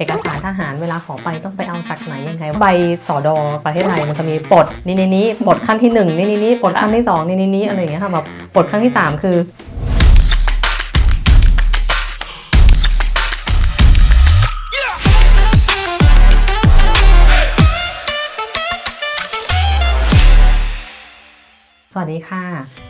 เอกสารทหารเวลาขอไปต้องไปเอาจากไหนยังไง ใบสอดอประเทศไทยมันจะมีปลดนี่นี่นี้ปลดขั้นที่หนึ่งนี่นี่นี้ปลดขั้นที่สองนี่นี่นี้อะไรอย่างเงี้ยค่ะแบบปลดขั้นที่สามคือสวัสดีค่ะ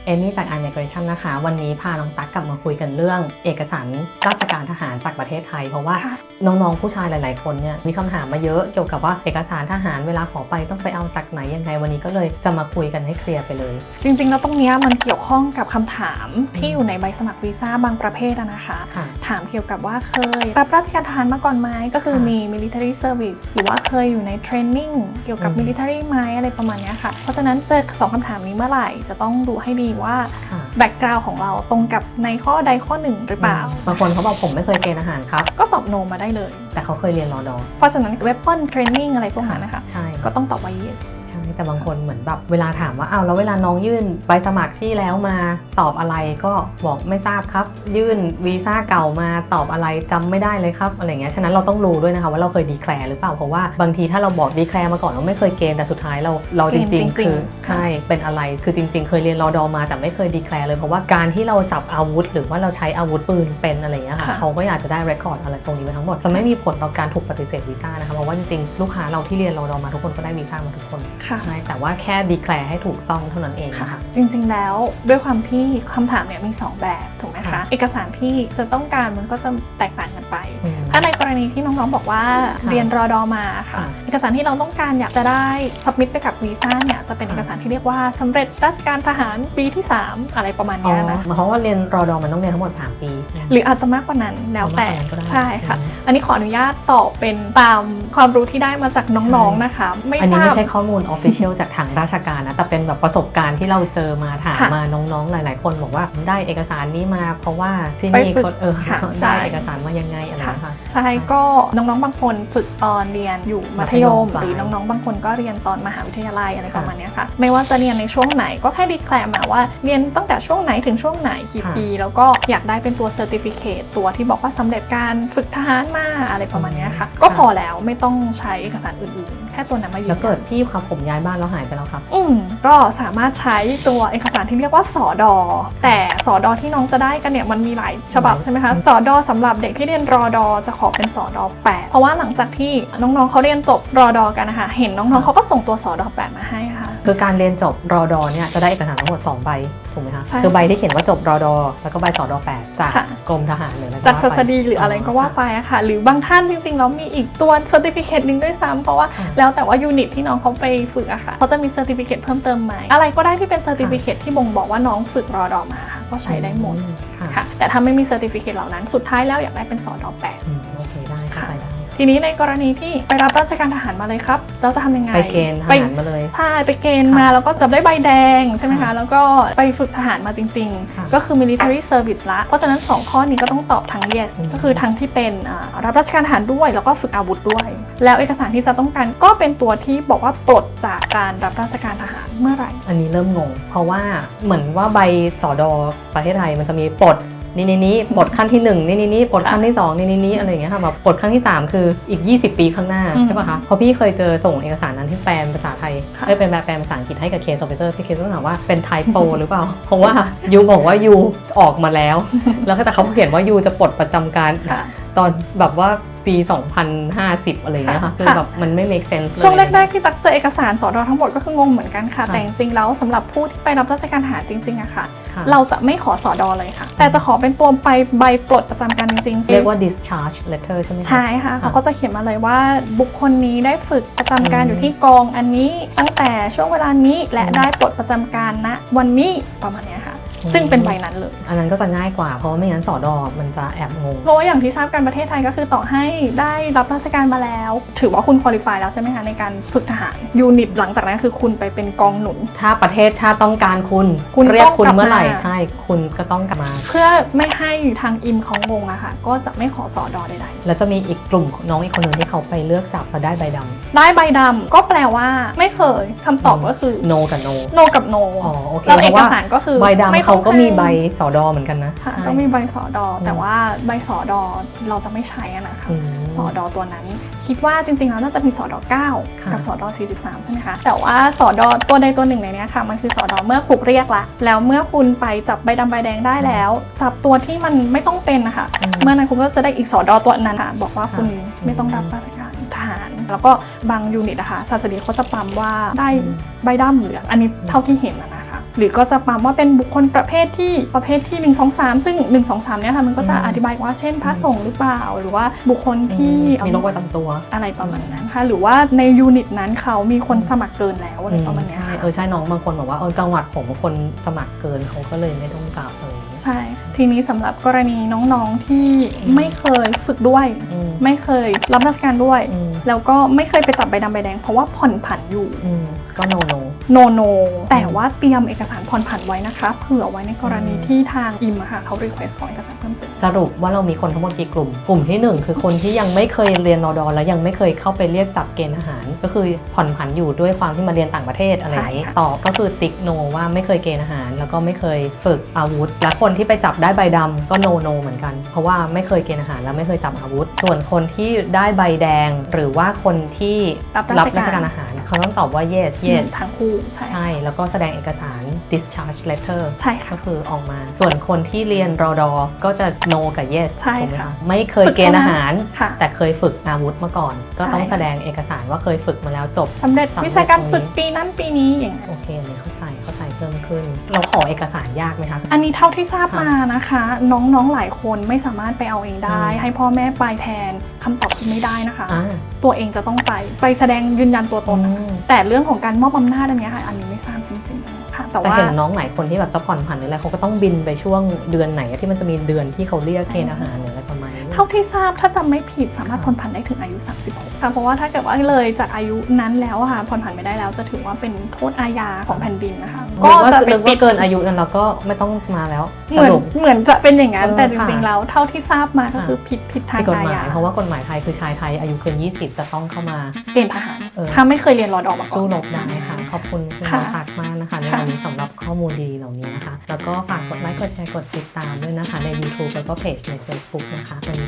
เอมี่จาก immigration นะคะ วันนี้พาน้องตั๊กกลับมาคุยกันเรื่อง เอกสารราชการทหารจากประเทศไทย เพราะว่า น้องๆ ผู้ชายหลาย ๆ คนเนี่ยมีคำถามมาเยอะเกี่ยวกับว่าเอกสารทหารเวลาขอไปต้องไปเอาจากไหนยังไงวันนี้ก็เลยจะมาคุยกันให้เคลียร์ไปเลย จริง ๆ แล้วตรงเนี้ยมันเกี่ยวข้องกับคำถามที่อยู่ในใบสมัครวีซ่าบางประเภทอะนะคะค่ะถามเกี่ยวกับว่าเคยรับราชการทหารมาก่อนไหมก็คือค่ะมี military service หรือว่าเคยอยู่ใน training เกี่ยวกับอืม military ไหมอะไรประมาณเนี้ยค่ะ เพราะฉะนั้นเจอสองคำถามนี้เมื่อไหร่จะต้องดูให้ดีว่าค่ะ แบ็กกราวของเราตรงกับในข้อใดข้อหนึ่งหรือเปล่า บางคนเขาบอกผมไม่เคยเกณฑ์อาหารครับ ก็ตอบ no มาได้เลย แต่เขาเคยเรียนรอดอเพราะฉะนั้น weapon training อะไรพวกนั้นนะคะ ใช่ ก็ต้องตอบว่า yes ใช่แต่บางคนเหมือนแบบเวลาถามว่าอ้าวแล้วเวลาน้องยื่นใบสมัครที่แล้วมาตอบอะไรก็บอกไม่ทราบครับ ยื่นวีซ่าเก่ามาตอบอะไรจำไม่ได้เลยครับอะไรเงี้ยฉะนั้นเราต้องรู้ด้วยนะคะว่าเราเคยดีแคลร์หรือเปล่าเพราะว่าบางทีถ้าเราบอกดีแคลร์มาก่อนว่าไม่เคยเกณฑ์แต่สุดท้ายเราเราจเกณฑ์ริงจริๆงๆคือค่ะใช่เป็นอะไรคือจริง ๆ เคยเรียนรอดอมาแต่ไม่เคยดีแคลร์เลยเพราะว่าการที่เราจับอาวุธ หรือว่าเราใช้อาวุธปืนเป็นอะไรเงี้ยค่ะค่ะเขาก็อยากจะได้เรคคอร์ดอะไรตรงนี้ไว้ทั้งหมดจะไม่มีผลต่อการถูกปฏิเสธวีซ่านะคะเพราะว่าจริงๆลูกค้าเราที่เรียนรอดอมาทุกคนก็ได้วีซ่ามาทุกคนค่ะใช่แต่ว่าแค่ดีแคลร์ให้ถูกต้องเท่านั้นเองนะคะจริงๆแล้วด้วยความที่คำถามเนี่ยมี 2 แบบถูกไหมคะค่ะเอกสารที่จะต้องการมันก็จะแตกต่างกันไปอืม ถ้าในกรณีที่น้องๆบอกว่าค่ะเรียนรอดอมาค่ะค่ะ เอกสารที่เราต้องการอยากจะได้สับมิดไปกับวีซ่าเนี่ยจะเป็นเอกสารที่เรียกว่าสำเร็จราชการทหารปีที่ 3 อะไรประมาณอ๋อเนี้ยนะเพราะว่าเรียนรอดอมันต้องเรียนทั้งหมด 3 ปี หรืออาจจะมากกว่านั้นแล้วแต่มากกว่านั้นก็ได้ใช่ค่ะอืมอันนี้ขออนุญาตตอบเป็นตามความรู้ที่ได้มาจากน้องๆนะคะ ไม่อันทนี้ราไม่บใช่ข้อมูลออฟฟิเชียลจากทางราชการนะแต่เป็นแบบประสบการณ์ที่เราเจอมาถามค่ะมาน้องๆหลาย ๆ คนบอกว่าได้เอกสารนี้มาเพราะว่าที่ไปนี่ฝึกคนเออค่ะได้ใช่เอกสารมายังไงอะไรนะคะใช่ก็น้องๆ บางคนฝึกตอนเรียนอยู่มัธยมมัธยมปลายหรือน้องๆ บางคนก็เรียนตอนมหาวิทยาลัยอะไรค่ะประมาณเนี้ยค่ะ ไม่ว่าจะเรียนในช่วงไหนก็แค่ดีแคลร์มาว่าเรียนตั้งแต่ช่วงไหนถึงช่วงไหนกี่ค่ะปี แล้วก็อยากได้เป็นตัวเซอร์ติฟิเคตตัวที่บอกว่าสำเร็จการฝึกทหารมาอะไรประมาณเนี้ยค่ะ ก็พอแล้วไม่ต้องใช้เอกสารอื่นๆแค่ตัวนั้นมายืนแล้วยัเกินดพี่ครับผมย้ายบ้านแล้วหายไปแล้วครับ อืมก็สามารถใช้ตัวเอกสารที่เรียกว่าสอดอ แต่สอดอที่น้องจะได้กันเนี่ยมันมีหลายฉบับใช่ไหมคะสอดอสำหรับเด็กที่เรียนรอดอจะขอเป็นสอดอแปดเพราะว่าหลังจากที่น้องๆเขาเรียนจบรอดอกันนะคะเห็นน้องๆเขาก็ส่งตัวสอดอแปดมาให้ค่ะ คือการเรียนจบรอดอเนี่ยจะได้เอกสารทั้งหมด 2 ใบถูกไหมคะใช่คือใบที่เขียนว่าจบรอดอแล้วก็ใบสอดอแปดจากค่ะ กรมทหารเลยนะจากว่าสัไปสดีหรืออะไรก็ว่าไปอะค่ะ หรือบางท่านจริงๆแล้วมีอีกตัวเซอร์ติฟิเคตหนึ่งด้วยซ้ำเพราะว่าค่ะ แล้วแต่ว่ายูนิตที่น้องเขาไปฝึกอะค่ะเขาจะมีเซอร์ติฟิเคตเพิ่มเติมไหมอะไรก็ได้ที่เป็นเซอร์ติฟิเคตที่บ่งบอกว่าน้องฝึกรอดอมาค่ะก็ใช้ได้หมดอืค่ะค่ะแต่ถ้าไม่มีเซอร์ติฟิเคตเหล่านั้นสุดท้ายแล้วอยากได้เป็นสอดอแปด อืมโอเค ทีนี้ในกรณีที่ไปรับราชการทหารมาเลยครับ เราจะทำยังไงไปเกณฑ์ทไปหารมาเลย ใช่ไปเกณฑ์มาค่ะแล้วก็จับได้ใบแดงใช่ไหมคะค่ะแล้วก็ไปฝึกทหารมาจริง ค่ะ ๆ ก็คือ military service ละ เพราะฉะนั้น 2 ข้อนี้ก็ต้องตอบทั้ง yes อืมก็คือทั้งที่เป็นอ่ารับราชการทหารด้วย แล้วก็ฝึกอาวุธด้วย แล้วเอกสารที่จะต้องการก็เป็นตัวที่บอกว่าปลดจากการรับราชการทหารเมื่อไหร่ อันนี้เริ่มงง เพราะว่าเหมือนว่าใบสอดอประเทศไทยมันจะมีปลด นี่นี่นี้ปลดขั้นที่1นี่นี่นี้ปลดขั้นที่2นี่นี่นี้อะไรอย่างเงี้ยค่ะแบบปลดขั้นที่3คืออีก 20 ปีข้างหน้าอืมใช่ป่ะคะเพราะพี่เคยเจอส่งเอกสารนั้นที่แปลเป็นภาษาไทยค่ะเอ้ยเป็นแปลภาษาอังกฤษให้กับเคสออฟฟิเซอร์พี่เคสต้องถามว่าเป็นไทโปหรือเปล่าเพราะว่ายูบอกว่ายูออกมาแล้ว แล้วก็แต่เขาเขียนว่ายูจะปลดประจำการค่ะตอนแบบว่า ปี 2050 อะไรอย่างเงี้ยค่ะค่ะคือแบบมันไม่ make sense เลยช่วงแรกๆที่ตักเจอเอกสารสอดอทั้งหมดก็คืองงเหมือนกันค่ะค่ะแต่จริงๆแล้วสำหรับผู้ที่ไปรับราชการทหารจริงๆอะค่ะค่ะ เราจะไม่ขอสอดอเลยค่ะ แต่จะขอเป็นตัวไปใบปลดประจำการจริงๆเรียกว่า discharge letter ใช่ไหมคะใช่ค่ะเขาก็จะเขียนมาเลยว่าบุคคลนี้ได้ฝึกประจำการอืมอยู่ที่กองอันนี้ตั้งแต่ช่วงเวลานี้และอืมได้ปลดประจำการณวันนี้ประมาณเนี้ยค่ะอืม ซึ่งเป็นใบนั้นเลย อันนั้นก็จะง่ายกว่าเพราะว่าไม่งั้นสอดอมันจะแอบงง เพราะว่าอย่างที่ทราบกันประเทศไทยก็คือต่อให้ได้รับราชการมาแล้ว ถือว่าคุณคุริฟายแล้วใช่ไหมคะในการฝึกทหารยูนิตหลังจากนั้นคือคุณไปเป็นกองหนุน ถ้าประเทศชาติต้องการคุณคุณเรียกต้องคุณกลับเมื่อไหร่มาใช่คุณก็ต้องกลับมา เพื่อไม่ให้ทางอิมเขางงอะค่ะก็จะไม่ขอสอดอใดแล้วจะมีอีกกลุ่มน้องอีกคนหนึ่งที่เขาไปเลือกจับแล้วได้ใบดๆได้ใบดำก็แปลว่าไม่เคยคำตอบก็คือำ no กับ no no กับ no อ๋อโอเคแล้วเพเอราะกว่าสารก็คือใบไม่ดำต้เขาองก็มีให้ใบสอดอเหมือนกันนะ ค่ะใช่ ต้องมีใบสอดอ แต่อืมว่าใบสอดอเราจะไม่ใช้อะนะคะ อืม สอดอตัวนั้น คิดว่าจริงๆแล้วน่าจะมีสอดอค่ะ9กับสอดอ43 ใช่ไหมคะ แต่ว่าสอดอตัวใดตัวหนึ่งในเนี้ยค่ะ มันคือสอดอเมื่อถูกเรียกละ แล้วเมื่อคุณไปจับใบดำใบแดงได้แล้ว จับตัวที่มันไม่ต้องเป็นนะคะอืมเมื่อนั้นคุณก็จะได้อีกสอดอตัวนั้นค่ะบอกว่าคุณค่ะไม่ต้องรับราชการทหาร แล้วก็บางยูนิตนะคะศาสดีเขาจะปั๊มว่าได้อืมใบดำเหลืองอันนี้เท่าที่เห็นนะนะคะ หรือก็จะปั๊มว่าเป็นบุคคลประเภทที่ประเภทที่ 1 2 3 ซึ่ง 1 2 3เนี่ยค่ะมันก็จะอืมอธิบายว่าเช่นพระสงฆ์หรือเปล่า หรือว่าบุคคลที่มีโรคประจำตัวอะไรประมาณนั้นค่ะหรือว่าในยูนิตนั้นเขามีคนสมัครเกินแล้วอะไรประมาณเนี้ยใช่ค่ะเออใช่น้องบางคนบอกว่าเออจังหวัดผมคนสมัครเกินเขาก็เลยไม่ต้องกลับเลยใช่ ทีนี้สำหรับกรณีน้องๆที่ไม่เคยฝึกด้วยอืมไม่เคยรับราชการด้วยอืมแล้วก็ไม่เคยไปจับใบดำใบแดง เพราะว่าผ่อนผันอยู่อืม ก็โนโนโนโนแต่ว่าเตรียมเอกสารผ่อนผันไว้นะคะเผื่อไว้ในกรณีอืมที่ทางอิมอะค่ะเขา request ขอเอกสารเพิ่มเติมสรุปว่าเรามีคนทั้งหมดกี่กลุ่ม กลุ่มที่หนึ่งคือคนที่ยังไม่เคยเรียนนอดอและยังไม่เคยเข้าไปเรียกจับเกณฑ์อาหาร ก็คือผ่อนผันอยู่ด้วยความที่มาเรียนต่างประเทศอะไรอย่างนี้ใช่ค่ะตอบก็คือติ๊กโนว่าไม่เคยเกณฑ์อาหาร แล้วก็ไม่เคยฝึกอาวุธ และคนที่ไปจับได้ใบดำก็โนโนเหมือนกัน เพราะว่าไม่เคยเกณฑ์อาหารและไม่เคยจับอาวุธ ส่วนคนที่ได้ใบแดง หรือว่าคนที่รับรับราราชชกาการรอาหารเขาต้องตอบว่า yes yes ทั้งคู่ใช่ใช่ แล้วก็แสดงเอกสาร discharge letter ใช่ค่ะก็คือออกมา ส่วนคนที่เรียนรอดอก็จะ no กับ yes ใช่ถูกไหมค่ะไม่เคยเกณฑ์อาหาร ค่ะแต่เคยฝึกอาวุธมาก่อน ก็ต้องใช่แสดงเอกสารว่าเคยฝึกมาแล้วจบ สำเร็จสำเร็จวิชาการตรงนี้ฝึกปีนั้นปีนี้อย่างเงี้ยโอเคเลยเข้าใจเข้าใจ เพิ่มขึ้น เราขอเอกสารยากไหมคะ อันนี้เท่าที่ทราบค่ะมานะคะ น้องๆหลายคนไม่สามารถไปเอาเองได้อืมให้พ่อแม่ไปแทนคำตอบคือไม่ได้นะคะอ่าตัวเองจะต้องไปไปแสดงยืนยันตัวตนนะคะอืมแต่เรื่องของการมอบอำนาจอันเนี้ยค่ะ อันนี้ไม่ทราบจริงๆค่ะแต่แต่ว่าเห็นน้องหลายคนที่แบบจะผ่อนผันหรืออะไรเขาก็ต้องบินไปช่วงเดือนไหนที่มันจะมีเดือนที่เขาเรียกเกณฑ์อาหารหรือ ท่าที่ทราบถ้าจำไม่ผิดสามารถผ่อนผันได้ถึงอายุ 36 ค่ะเพราะว่าถ้าเกิดว่าเลยจากอายุนั้นแล้วอะค่ะผ่อนผันไม่ได้แล้วจะถือว่าเป็นโทษอาญาของแผ่นดินนะคะก็ก็จะจะนึเป็นกว่าเกินอายุนั้นเราก็ไม่ต้องมาแล้วเหสมือนรุปเหมือนจะเป็นอย่างนั้นเออแต่จค่ะริงๆแล้วเท่าที่ทราบมาก็ค่ะคือผิดผิดทางผิดกฎอาหมาญายเพราะว่ากฎหมายไทยคือชายไทยอายุเกิน 20 จะต้องเข้ามาเกณฑ์ทหารเออถ้าไม่เคยเรียนรอดอมาก่อนสู้รบได้ค่ะขอบคุณคุณค่ะมาตักมากนะคะในค่ะวันนี้สำหรับข้อมูลดีๆเหล่านี้นะคะ แล้วก็ฝากกดไลค์กดแชร์กดติดตามด้วยนะคะใน YouTube แล้วก็เพจใน Facebook นะคะวันนี้